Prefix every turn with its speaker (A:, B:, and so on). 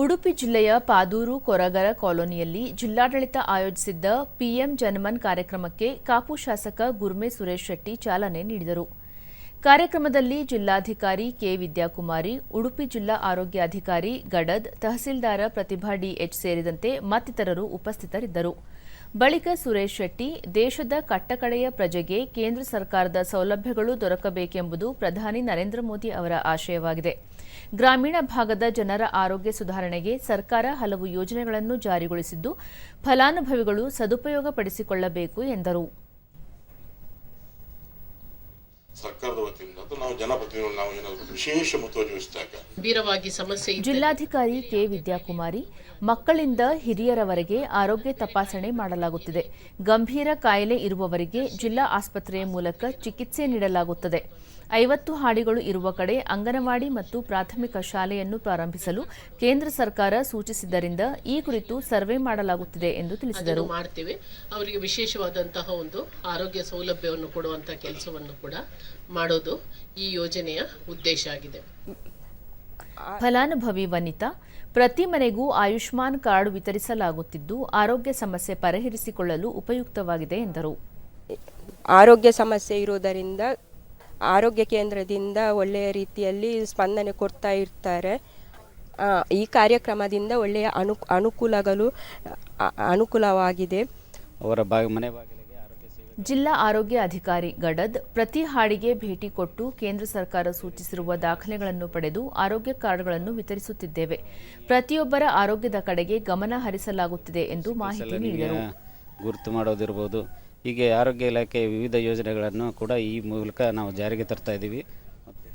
A: ಉಡುಪಿ ಜಿಲ್ಲೆಯ ಪಾದೂರು ಕೊರಗರ ಕಾಲೋನಿಯಲ್ಲಿ ಜಿಲ್ಲಾಡಳಿತ ಆಯೋಜಿಸಿದ್ದ ಪಿಎಂ ಜನಮನ್ ಕಾರ್ಯಕ್ರಮಕ್ಕೆ ಕಾಪು ಶಾಸಕ ಗುರ್ಮೆ ಸುರೇಶ್ ಶೆಟ್ಟಿ ಚಾಲನೆ ನೀಡಿದರು. ಕಾರ್ಯಕ್ರಮದಲ್ಲಿ ಜಿಲ್ಲಾಧಿಕಾರಿ ಕೆ ವಿದ್ಯಾಕುಮಾರಿ, ಉಡುಪಿ ಜಿಲ್ಲಾ ಆರೋಗ್ಯಾಧಿಕಾರಿ ಗಡದ್, ತಹಸೀಲ್ದಾರ ಪ್ರತಿಭಾ ಡಿಎಚ್ ಸೇರಿದಂತೆ ಮತ್ತಿತರರು ಉಪಸ್ಥಿತರಿದ್ದರು. ಬಳಿಕ ಸುರೇಶ್ ಶೆಟ್ಟಿ, ದೇಶದ ಕಟ್ಟಕಡೆಯ ಪ್ರಜೆಗೆ ಕೇಂದ್ರ ಸರ್ಕಾರದ ಸೌಲಭ್ಯಗಳು ದೊರಕಬೇಕೆಂಬುದು ಪ್ರಧಾನಿ ನರೇಂದ್ರ ಮೋದಿ ಅವರ ಆಶಯವಾಗಿದೆ. ಗ್ರಾಮೀಣ ಭಾಗದ ಜನರ ಆರೋಗ್ಯ ಸುಧಾರಣೆಗೆ ಸರ್ಕಾರ ಹಲವು ಯೋಜನೆಗಳನ್ನು ಜಾರಿಗೊಳಿಸಿದ್ದು, ಫಲಾನುಭವಿಗಳು ಸದುಪಯೋಗಪಡಿಸಿಕೊಳ್ಳಬೇಕು ಎಂದರು.
B: ಸರ್ಕಾರದ ವತಿಯಿಂದ ನಾವು ಜನಪ್ರತಿನಿಧಿಗಳು ನಾವು ಏನಾದರೂ ವಿಶೇಷ ಮುತುವರ್ಜಿ ವಹಿಸಿದಾಗ?
C: ಗಂಭೀರವಾಗಿ ಸಮಸ್ಯೆ
A: ಜಿಲ್ಲಾಧಿಕಾರಿ ಕೆ. ವಿದ್ಯಾಕುಮಾರಿ ಮಕ್ಕಳಿಂದ ಹಿರಿಯರವರೆಗೆ ಆರೋಗ್ಯ ತಪಾಸಣೆ ಮಾಡಲಾಗುತ್ತಿದೆ. ಗಂಭೀರ ಕಾಯಿಲೆ ಇರುವವರಿಗೆ ಜಿಲ್ಲಾ ಆಸ್ಪತ್ರೆಯ ಮೂಲಕ ಚಿಕಿತ್ಸೆ ನೀಡಲಾಗುತ್ತದೆ. ಐವತ್ತು ಹಾಡಿಗಳು ಇರುವ ಕಡೆ ಅಂಗನವಾಡಿ ಮತ್ತು ಪ್ರಾಥಮಿಕ ಶಾಲೆಯನ್ನು ಪ್ರಾರಂಭಿಸಲು ಕೇಂದ್ರ ಸರ್ಕಾರ ಸೂಚಿಸಿದ್ದರಿಂದ ಈ ಕುರಿತು ಸರ್ವೆ ಮಾಡಲಾಗುತ್ತಿದೆ ಎಂದು ತಿಳಿಸಿದರು.
C: ಮಾಡ್ತೇವೆ. ಅವರಿಗೆ ವಿಶೇಷವಾದಂತಹ ಒಂದು ಆರೋಗ್ಯ ಸೌಲಭ್ಯವನ್ನು ಕೊಡುವಂತಹ ಕೆಲಸವನ್ನು ಕೂಡ ಮಾಡೋದು ಈ ಯೋಜನೆಯ ಉದ್ದೇಶ ಆಗಿದೆ.
A: ಫಲಾನುಭವಿ ವನಿತಾ ಪ್ರತಿ ಮನೆಗೂ ಆಯುಷ್ಮಾನ್ ಕಾರ್ಡ್ ವಿತರಿಸಲಾಗುತ್ತಿದ್ದು ಆರೋಗ್ಯ ಸಮಸ್ಯೆ ಪರಿಹರಿಸಿಕೊಳ್ಳಲು ಉಪಯುಕ್ತವಾಗಿದೆ ಎಂದರು.
D: ಆರೋಗ್ಯ ಸಮಸ್ಯೆ ಇರುವುದರಿಂದ ಆರೋಗ್ಯ ಕೇಂದ್ರದಿಂದ ಒಳ್ಳೆಯ ರೀತಿಯಲ್ಲಿ ಸ್ಪಂದನೆ ಕೊಡ್ತಾ ಇರ್ತಾರೆ. ಈ ಕಾರ್ಯಕ್ರಮದಿಂದ ಒಳ್ಳೆಯ ಅನು ಅನುಕೂಲಗಳು ಅನುಕೂಲವಾಗಿದೆ.
E: ಅವರ ಬಾಗಿ ಮನೆ
A: ಜಿಲ್ಲಾ ಆರೋಗ್ಯ ಅಧಿಕಾರಿ ಗಡದ್ ಪ್ರತಿ ಹಾಡಿಗೆ ಭೇಟಿ ಕೊಟ್ಟು ಕೇಂದ್ರ ಸರ್ಕಾರ ಸೂಚಿಸಿರುವ ದಾಖಲೆಗಳನ್ನು ಪಡೆದು ಆರೋಗ್ಯ ಕಾರ್ಡ್ಗಳನ್ನು ವಿತರಿಸುತ್ತಿದ್ದೇವೆ. ಪ್ರತಿಯೊಬ್ಬರ ಆರೋಗ್ಯದ ಕಡೆಗೆ ಗಮನ ಹರಿಸಲಾಗುತ್ತಿದೆ ಎಂದು ಮಾಹಿತಿ ನೀಡಿದರು.
E: ಗುರುತು ಮಾಡೋದಿರ್ಬೋದು. ಹೀಗೆ ಆರೋಗ್ಯ ಇಲಾಖೆ ವಿವಿಧ ಯೋಜನೆಗಳನ್ನು ಕೂಡ ಈ ಮೂಲಕ ನಾವು ಜಾರಿಗೆ ತರ್ತಾ ಇದ್ದೀವಿ.